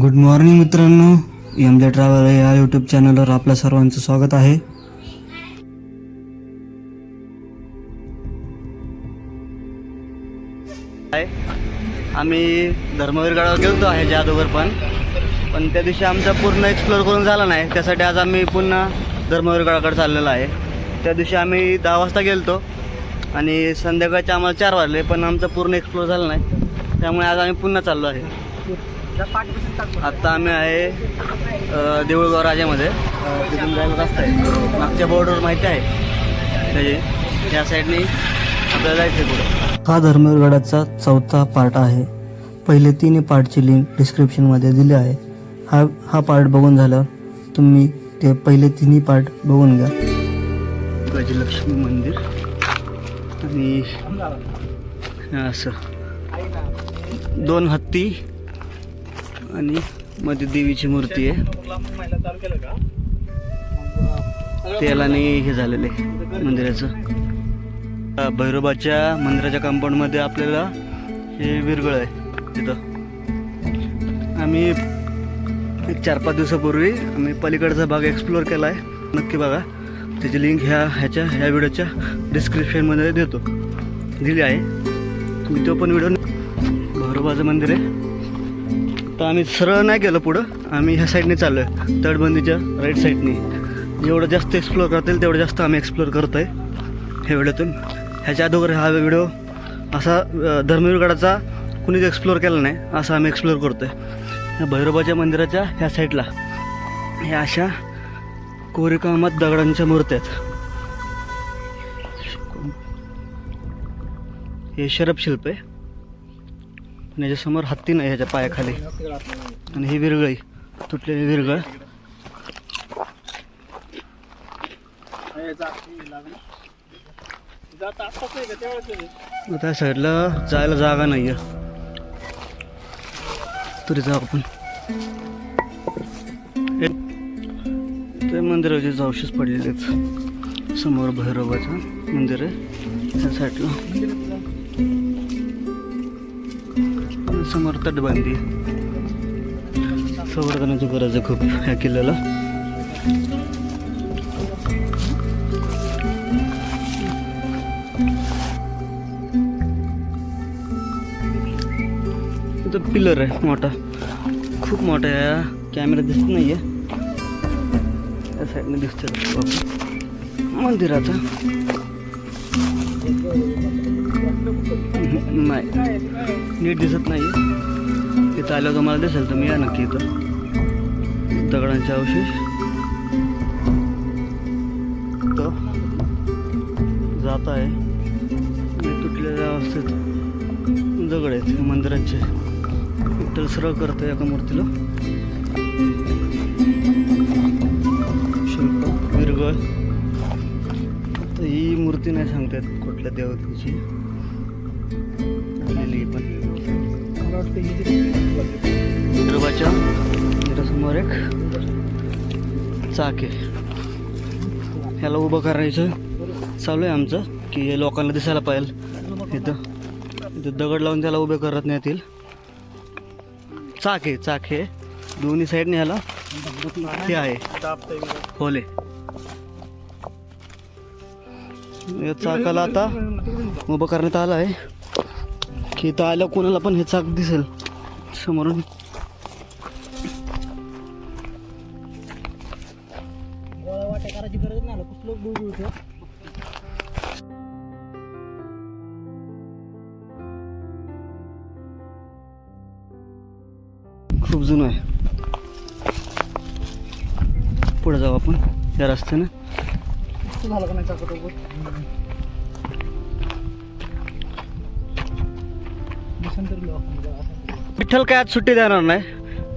Good morning मित्रांनो. M J travel या YouTube चॅनलवर आपल्या सर्वांचं स्वागत आहे. आम्ही धर्मवीर गडावर गेलो आहे जादूगर पण. पण त्या दिवशी आमचा पूर्ण एक्सप्लोअर करून झाला नाही. त्यासाठी आज आम्ही पुन्हा धर्मवीर गडाकडे चाललेलो आहे. त्या दिवशी आम्ही दहा वाजता गेलतो आणि संध्याकाळचे आम्हाला चार वाजले पण आमचं पूर्ण एक्सप्लोअर झाला नाही. त्यामुळे आज आम्ही पुन्हा चाललो आहे. आत्ता आम्ही आहे देऊळगाव राजामध्ये. तिथून जायला रस्ता आहे मागच्या बोर्डवर माहिती आहे. त्याची या साईडनी आपल्याला जायचं पुढे. हा धर्मगडाचा चौथा पार्ट आहे. पहिले तिन्ही पार्टची लिंक डिस्क्रिप्शनमध्ये दिली आहे. हा हा पार्ट बघून झाल्यावर तुम्ही ते पहिले तिन्ही पार्ट बघून घ्या. गजलक्ष्मी मंदिर. आणि हे असं. दोन हत्ती आणि मध्ये देवीची मूर्ती आहे. तेलाने हे झालेलं आहे मंदिराचं. भैरोबाच्या मंदिराच्या कंपाऊंडमध्ये आपल्याला हे विरगळ आहे तिथं. आम्ही एक चार पाच दिवसापूर्वी आम्ही पलीकडचा भाग एक्सप्लोअर केला आहे नक्की बघा. त्याची लिंक ह्या ह्याच्या ह्या व्हिडिओच्या डिस्क्रिप्शनमध्ये देतो. दिली आहे. तुम्ही तो पण व्हिडिओ भैरोबाचं मंदिर आहे. तर आम्ही सरळ नाही गेलो पुढं. आम्ही ह्या साईडने चाललो आहे तटबंदीच्या राईट साईडने जेवढं जास्त एक्सप्लोअर करता येईल तेवढं जास्त आम्ही एक्सप्लोअर करतो आहे ह्या व्हिडिओतून. ह्याच्या अगोदर हा व्हिडिओ असा धर्मवीरगडाचा कुणीच एक्सप्लोअर केला नाही असं आम्ही एक्सप्लोअर करतो आहे भैरोबाच्या मंदिराच्या ह्या साईडला ह्या अशा कोरीकामात दगडांच्या मूर्त्या आहेत. हे शरप शिल्प आहे. आणि याच्यासमोर हत्ती नाही ह्याच्या पायाखाली. आणि ही विरगळी तुटलेली विरगळ. त्या साईडला जायला जागा नाही आहे तरी जाऊ आपण. हे- ते मंदिराचे जावशीच पडलेले आहेत. समोर भैरवाचं मंदिर आहे. त्या साईडला. समोर तटबंदी. संवर्धनाची गरज आहे खूप ह्या किल्ल्याला. इथं पिलर आहे मोठा. खूप मोठा आहे. या कॅमेरा दिसत नाही आहे त्या साईडने दिसतं मंदिराचा. नाही. नीट दिसत नाही. इथं आल्यावर तुम्हाला दिसेल तुम्ही या नक्की इथं. दगडांचे अवशेष. तो जात आहे. तुटलेल्या अवस्थेत दगड आहेत मंदिरांचे मंदिराचे. विठ्ठल सरळ करतो एका मूर्तीला. शिल्प विरगळ तर ही मूर्ती नाही सांगतात कुठल्या देवतेची. विदर्भाच्या समोर एक चाक. आहे ह्याला उभं करायचं. चालू आहे आमचं की हे लोकांना दिसायला पाहिजे. इथं इथं दगड लावून त्याला उभे करत नाही येतील चाक आहे चाक. आहे दोन्ही साईडने ह्याला ते आहे. खोले. या चाकाला आता उभं करण्यात आलं आहे. इथं आल्या कोणाला पण हे चाक दिसेल. समोरून. खूप जुनं आहे. पुढे जाऊ आपण. या रस्त्यानं. विठ्ठल काय आज सुट्टी देणार नाही?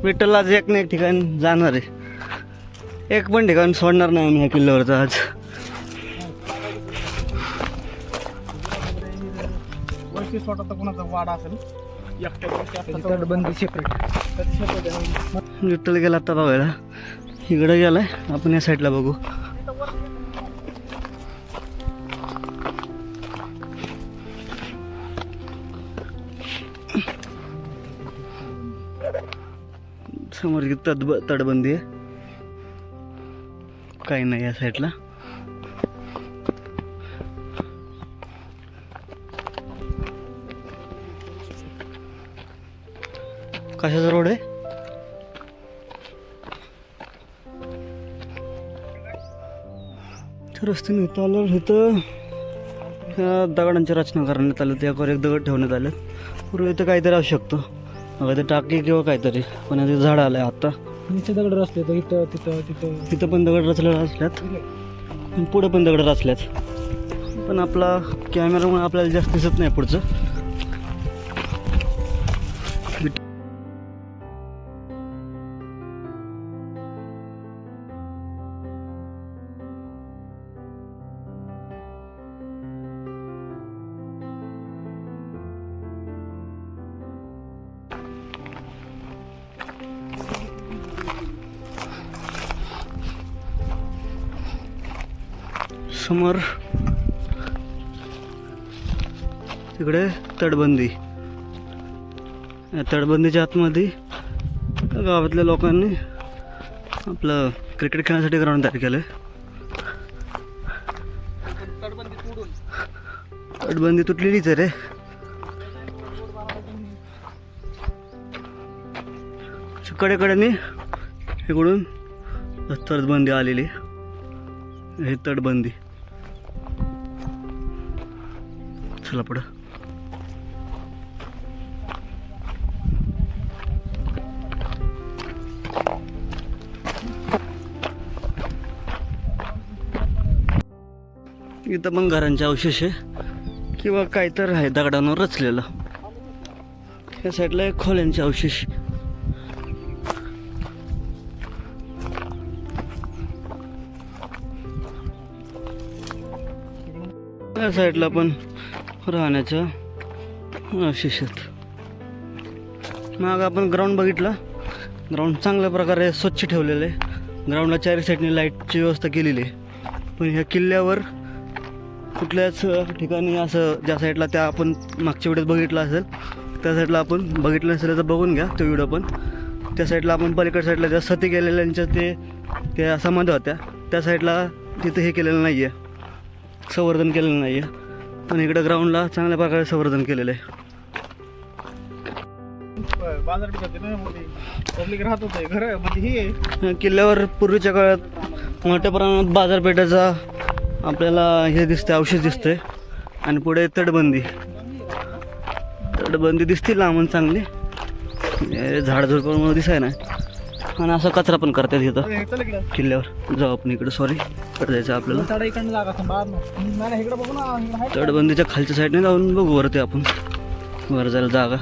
विठ्ठल आज एक ना एक ठिकाण जाणार आहे. एक पण ठिकाण सोडणार नाही आम्ही ह्या किल्ल्यावरचं आज. विठ्ठल गेला आता बघायला. इकडं गेलाय. आपण या साईडला बघू. समोर तद तडब तटबंदी आहे. काही नाही या साईडला. कशाचा रोड आहे? तर रस्त्याने इथं आलं इथं दगडांची रचना करण्यात आलं त्यावर एक दगड ठेवण्यात आले पूर्वी इथं काहीतरी असू शकतो. बघा ते टाकी किंवा काहीतरी. पण आता झाड आलं आहे आता. नीचे दगड रचले तर इथं तिथं तिथं. तिथं पण दगड रचलेले असल्यात. पुढे पण दगड रचल्यात. पण आपला कॅमेरामुळे आपल्याला जास्त दिसत नाही पुढचं. समोर तिकडे तटबंदी. तटबंदीच्या आतमध्ये गावातल्या लोकांनी आपलं क्रिकेट खेळण्यासाठी ग्राउंड तयार केलं आहे तटबंदी तुटलेलीच आहे रे. कडेकडेने इकडून तटबंदी आलेली हे तटबंदी. चला पुढं. इथं पण घरांचे अवशेष आहे. किंवा काय तर आहे दगडांवर रचलेलं. या साईडला एक खोल्यांचे अवशेष. या साईडला पण राहण्याच्या अवशेष मग आपण ग्राउंड बघितलं. ग्राउंड चांगल्या प्रकारे स्वच्छ ठेवलेलं आहे. ग्राउंडला चारी साईडने लाईटची व्यवस्था केलेली आहे. पण ह्या किल्ल्यावर कुठल्याच ठिकाणी असं ज्या साईडला त्या आपण मागच्या व्हिडिओत बघितलं असेल त्या साईडला आपण बघितलं नसेल तर बघून घ्या तो व्हिडिओ पण. त्या साईडला आपण पलीकड साईडला ज्या सती गेलेल्यांच्या ते त्या समाध्या होत्या. त्या साईडला तिथं हे केलेलं नाही आहे संवर्धन केलेलं नाही आहे पण इकडं ग्राउंडला चांगल्या प्रकारे संवर्धन केलेलं आहे. पब्लिक राहत होते घर म्हणजे हे. किल्ल्यावर पूर्वीच्या काळात मोठ्या प्रमाणात बाजारपेठेचा आपल्याला हे दिसते औषध दिसतंय. आणि पुढे तटबंदी. तटबंदी दिसते लांबून चांगली. झाडझुडपामुळे दिसाय ना आणि असं कचरा पण करतात इथं. किल्ल्यावर. जाऊ आपण इकडं सॉरी जायचं आपल्याला. तटबंदीच्या खालच्या साईडने जाऊन बघू वरती आपण. वर जायला जागा.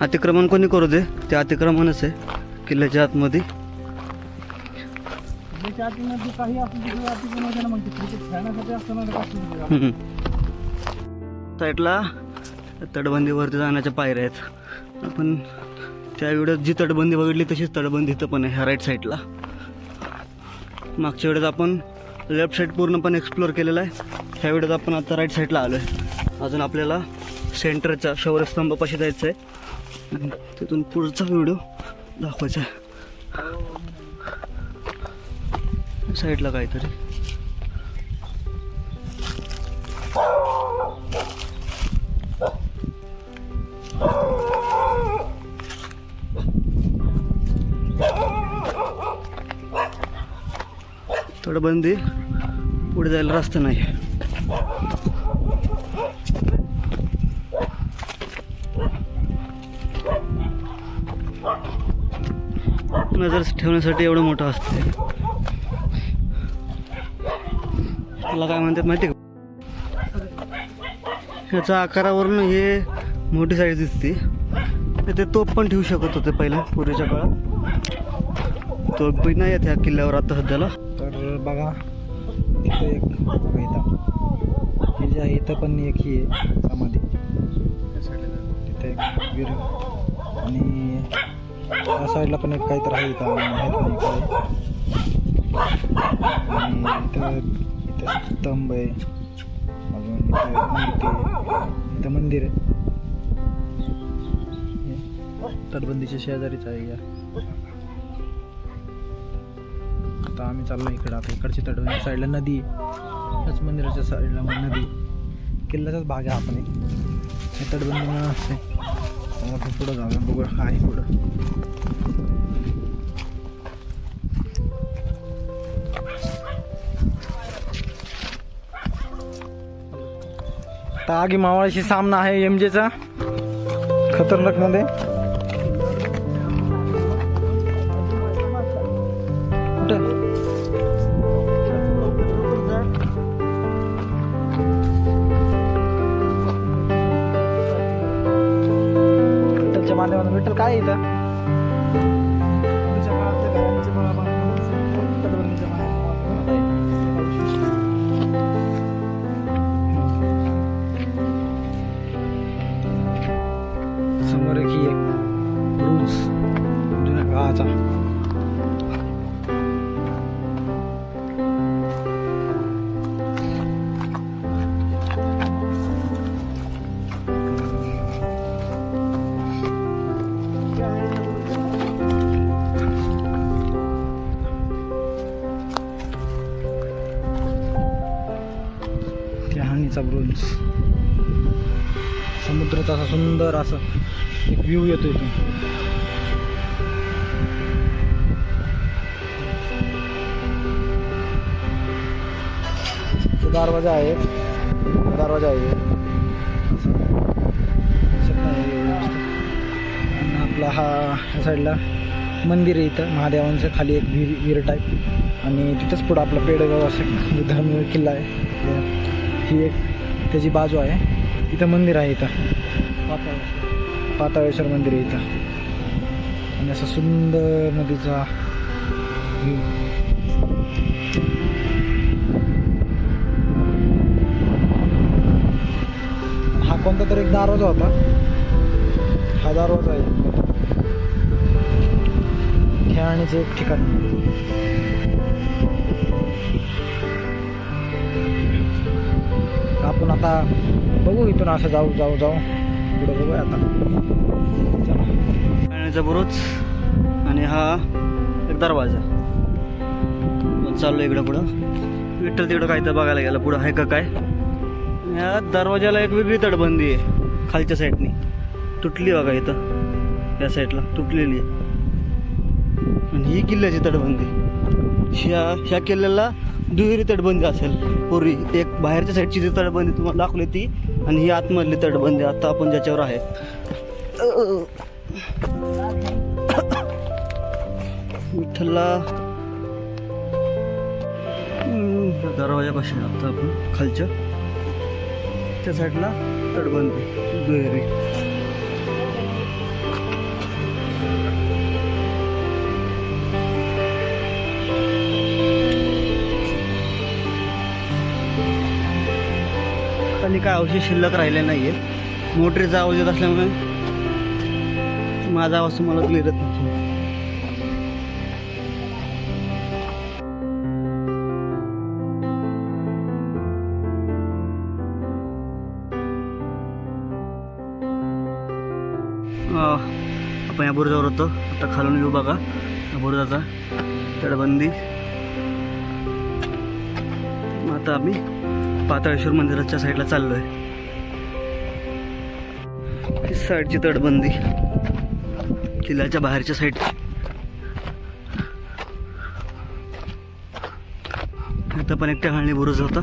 अतिक्रमण कोणी करू दे? ते अतिक्रमणच आहे किल्ल्याच्या आतमध्ये. ज्याच्या आतमध्ये काही तिकडे क्रिकेट खेळण्यासाठी साईडला तटबंदीवरती जाण्याच्या पायऱ्या आहेत. आपण त्या जी तटबंदी बघितली तशीच तटबंदी इथं पण आहे ह्या राईट साईडला मागच्या वेळेस आपण लेफ्ट साईड पूर्णपणे एक्सप्लोअर केलेला आहे. ह्या वेळेस आपण आता राईट साईडला आलो आहे अजून आपल्याला सेंटरच्या शौर्यस्तंभापाशी जायचं आहे तिथून पुढचा व्हिडिओ दाखवायचा आहे. साईडला काहीतरी. थोडं बंदी. पुढे जायला रस्ता नाही. नजर ठेवण्यासाठी एवढं मोठं असतं त्याला काय म्हणतात माहिती का? याच्या आकारावरून हे मोठी साईज दिसते. ते तोप पण ठेवू शकत होते पहिला पूर्वीच्या काळात. तोप बी नाही येत ह्या किल्ल्यावर आता सध्याला. तर बघा इथं एक बघा इथं हे जे आहे इथं पण एक ही आहे समाधी. तिथे एक वीर आणि त्या साईडला पण एक काहीतरी आहे इथं माहीत नाही काय आणि इथं इथं स्तंभ आहे अजून इथं मूर्ती आहे. इथं मंदिर आहे. तटबंदीच्या शेजारीच आहे या आता आम्ही चाललो इकडं. आता इकडची तटबंदी साईडला नदी आहे. त्याच मंदिराच्या साईडला मग नदी किल्ल्याचाच भाग आहे आपण हे तटबंदी म्हणून असते पुढं जाऊया. बघू काय आहे पुढं. आता आगी मावळाशी सामना आहे एम जेचा खतरनाक हानीचा ब्रोंज. समुद्राचा असा सुंदर असं एक व्ह्यू येतो इथून. तो दरवाजा आहे. दरवाजा आहे. आणि आपला हा ह्या साईडला मंदिर आहे इथं. महादेवांचं खाली एक विहीर विहीर टाईप आणि तिथंच पुढं आपला पेडगाव असं म्हणजे धर्मवीर किल्ला आहे. ही एक त्याची बाजू आहे. इथं मंदिर आहे इथं. पाताळेश्वर मंदिर आहे इथं. आणि असं सुंदर नदीचा व्ह्यू हा कोणता तरी एक दरवाजा होता. हा दरवाजा आहे. खेळणीचं एक ठिकाण आपण आता बघू इथून असं जाऊ जाऊ जाऊ. पुढे बघूया आता. चला. पाण्याचा बुरुज आणि हा एक दरवाजा. मग चाललो इकडं पुढं. विठ्ठल तिकडं काय तर बघायला गेलं. पुढं आहे का काय? या दरवाजाला एक वेगळी तटबंदी आहे खालच्या साईडनी तुटली बघा इथं. या साईडला तुटलेली आहे. आणि ही किल्ल्याची तटबंदी. ह्या ह्या किल्ल्याला दुहेरी तटबंदी असेल. पूर्वी एक बाहेरच्या साईडची जी तटबंदी तुम्हाला दाखवली ती आणि ही आतमधली तटबंदी आता आपण ज्याच्यावर आहे. विठ्ठलला दरवाजापासून दरवाजापाशी आता आपण खालच्या. त्या साईडला तटबंदी दुहेरी. खाली काय अवशेष शिल्लक राहिले आहेत मोटरीचा आवाज येत असल्यामुळे माझा आवाज तुम्हाला क्लिअर नाही आपण या बुरुजावर होतो. आता खालून येऊ बघा. या बुरुजाचा तडबंदी आता आम्ही पाताळेश्वर मंदिराच्या साईडला चाललोय. ही साईडची तटबंदी. किल्ल्याच्या बाहेरच्या साईड इथं पण एक टहाळणी बुरुज होता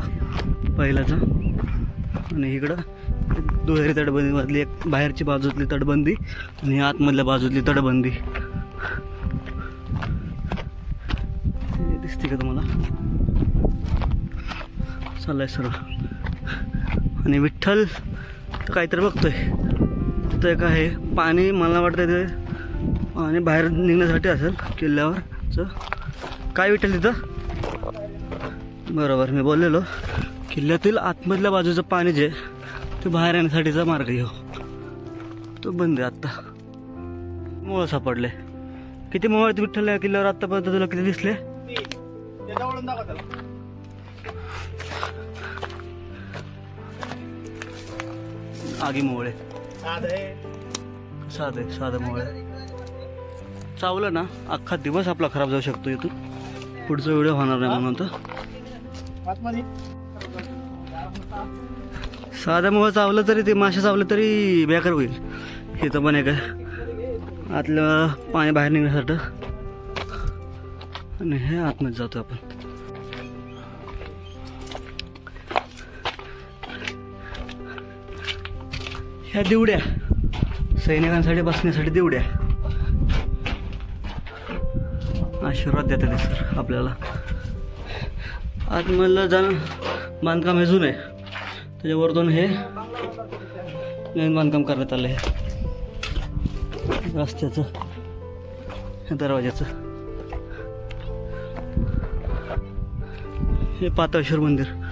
पहिल्याचा आणि इकडं दुहेरी तटबंदीमधली एक बाहेरची बाजूतली तटबंदी आणि आतमधल्या बाजूतली तटबंदी. चाललाय सर्व. आणि विठ्ठल तर काहीतरी बघतोय. तिथं एक आहे. पाणी मला वाटतं ते पाणी बाहेर निघण्यासाठी असेल किल्ल्यावरचं काय विठ्ठल तिथं? बरोबर मी बोललेलो. किल्ल्यातील आतमधल्या बाजूचं पाणी जे ते बाहेर येण्यासाठीचा मार्ग घेऊ हो. तो बंद आहे आत्ता. मुळं सापडले. किती मोळ विठ्ठल या किल्ल्यावर आत्तापर्यंत तुला किती दिसले? आगी मोहळे. साधे. साधं मोहळे. चावलं ना अख्खा दिवस आपला खराब जाऊ शकतो इथून. पुढचा व्हिडिओ होणार नाही म्हणून तर. साधं मोह चावलं तरी ते मासे चावलं तरी बेकार होईल. इथं पण एक आहे. आतलं पाणी बाहेर निघण्यासाठी. आणि हे आतमध्ये जातो आपण. ह्या देवड्या. सैनिकांसाठी बसण्यासाठी देवड्या. आशीर्वाद देतात सर आपल्याला. आतमधलं जाणं बांधकाम हे जुनं आहे. त्याच्यावरतून हे नवीन बांधकाम करण्यात आलं आहे. रस्त्याचं दरवाज्याचं. हे पाताळेश्वर मंदिर.